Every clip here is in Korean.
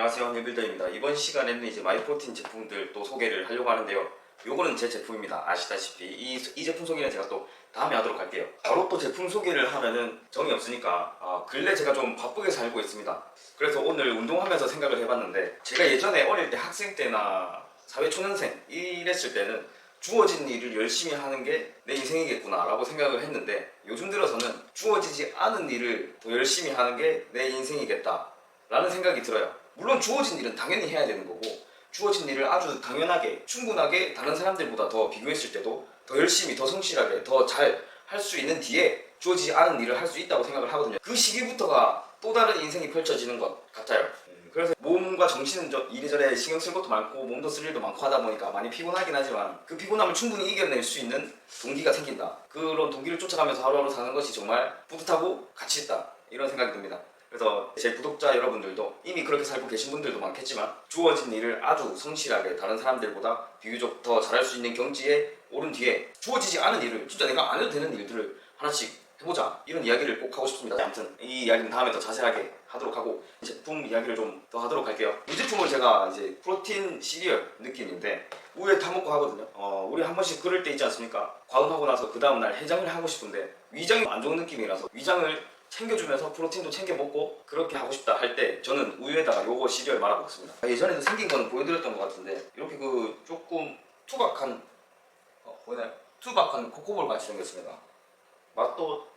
안녕하세요 한일빌더입니다. 이번 시간에는 이제 마이프로틴 제품들 또 소개를 하려고 하는데요. 요거는 제 제품입니다. 아시다시피 이, 이 제품 소개는 제가 또 다음에 하도록 할게요. 바로 또 제품 소개를 하면은 정이 없으니까 아, 근래 제가 좀 바쁘게 살고 있습니다. 그래서 오늘 운동하면서 생각을 해봤는데 제가 예전에 어릴 때 학생 때나 사회초년생 이랬을 때는 주어진 일을 열심히 하는 게 내 인생이겠구나 라고 생각을 했는데 요즘 들어서는 주어지지 않은 일을 더 열심히 하는 게 내 인생이겠다 라는 생각이 들어요 물론 주어진 일은 당연히 해야 되는 거고 주어진 일을 아주 당연하게 충분하게 다른 사람들보다 더 비교했을 때도 더 열심히 더 성실하게 더 잘 할 수 있는 뒤에 주어지지 않은 일을 할 수 있다고 생각을 하거든요. 그 시기부터가 또 다른 인생이 펼쳐지는 것 같아요. 음, 그래서 몸과 정신은 저 이리저리 신경 쓸 것도 많고 몸도 쓸 일도 많고 하다 보니까 많이 피곤하긴 하지만 그 피곤함을 충분히 이겨낼 수 있는 동기가 생긴다. 그런 동기를 쫓아가면서 하루하루 사는 것이 정말 뿌듯하고 가치 있다. 이런 생각이 듭니다 그래서 제 구독자 여러분들도 이미 그렇게 살고 계신 분들도 많겠지만 주어진 일을 아주 성실하게 다른 사람들보다 비교적 더 잘할 수 있는 경지에 오른 뒤에 주어지지 않은 일을 진짜 내가 안 해도 되는 일들을 하나씩 해보자 이런 이야기를 꼭 하고 싶습니다. 아무튼 이 이야기는 다음에 더 자세하게 하도록 하고 제품 이야기를 좀 더 하도록 할게요. 이 제품은 제가 이제 프로틴 시리얼 느낌인데 우유에 타먹고 하거든요. 어, 우리 한 번씩 그럴 때 있지 않습니까? 과음하고 나서 그 다음날 해장을 하고 싶은데 위장이 안 좋은 느낌이라서 위장을 챙겨주면서 프로틴도 챙겨 먹고 그렇게 하고 싶다 할 때 저는 우유에다가 요거 시리얼 말아 먹습니다. 예전에도 생긴 거는 보여드렸던 것 같은데 이렇게 그 조금 투박한 어, 보이나요? 투박한 코코볼 같이 생겼습니다. 맛도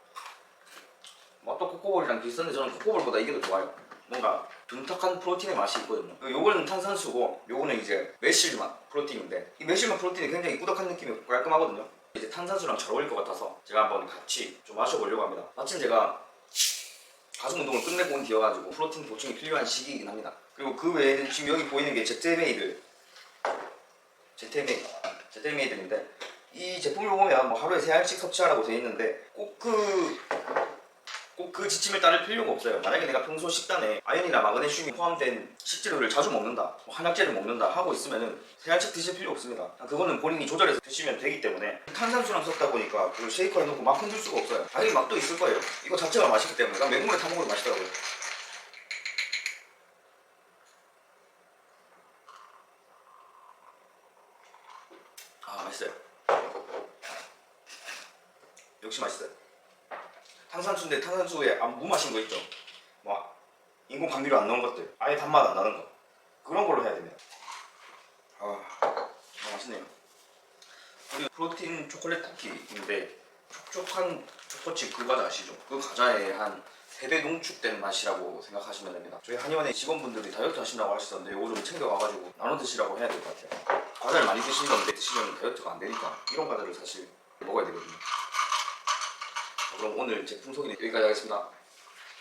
맛도 코코볼이랑 비슷한데 저는 코코볼보다 이게 더 좋아요. 뭔가 둔탁한 프로틴의 맛이 있거든요. 요거는 탄산수고 요거는 이제 매실맛 프로틴인데 이 매실맛 프로틴이 굉장히 꾸덕한 느낌이 깔끔하거든요. 이제 탄산수랑 잘 어울릴 것 같아서 제가 한번 같이 좀 마셔보려고 합니다. 마침 제가 가슴 운동을 끝내고 온 뒤여가지고 프로틴 보충이 필요한 시기이긴 합니다. 그리고 그 외에는 지금 여기 보이는 게 제테메이드, 제테메이드, 제테메이드인데 이 제품을 보면 뭐 하루에 세 알씩 섭취하라고 되어 있는데 꼭그꼭 그 지침을 따를 필요가 없어요. 만약에 내가 평소 식단에 아연이나 마그네슘이 포함된 식재료를 자주 먹는다, 뭐 한약재를 먹는다 하고 있으면은 세 알씩 드실 필요 없습니다. 그거는 본인이 조절해서 드시면 되기 때문에 탄산수랑 섞다 보니까 그 쉐이커에 넣고 막 흔들 수가 없어요. 당연히 맛도 있을 거예요. 이거 자체가 맛있기 때문에 난 맹물에 타 먹어도 맛있더라고요. 아 맛있어요. 역시 맛있어요. 탄산수인데 탄산수에 안 무마신 거 있죠? 뭐 인공 감미료 안 넣은 것들, 아예 단맛 안 나는 거 그런 걸로 해야 됩니다. 아, 맛있네요. 그리고 프로틴 초콜릿 쿠키인데 촉촉한 초코칩 그 과자 아시죠? 그 과자에 한 3배 농축된 맛이라고 생각하시면 됩니다. 저희 한의원의 직원분들이 다이어트 하신다고 하시던데 이거 좀 챙겨가가지고 나눠 드시라고 해야 될 것 같아요. 과자를 많이 드시는데 드시면 다이어트가 안 되니까 이런 과자를 사실 먹어야 되거든요. 그럼 오늘 제품 소개는 여기까지 하겠습니다.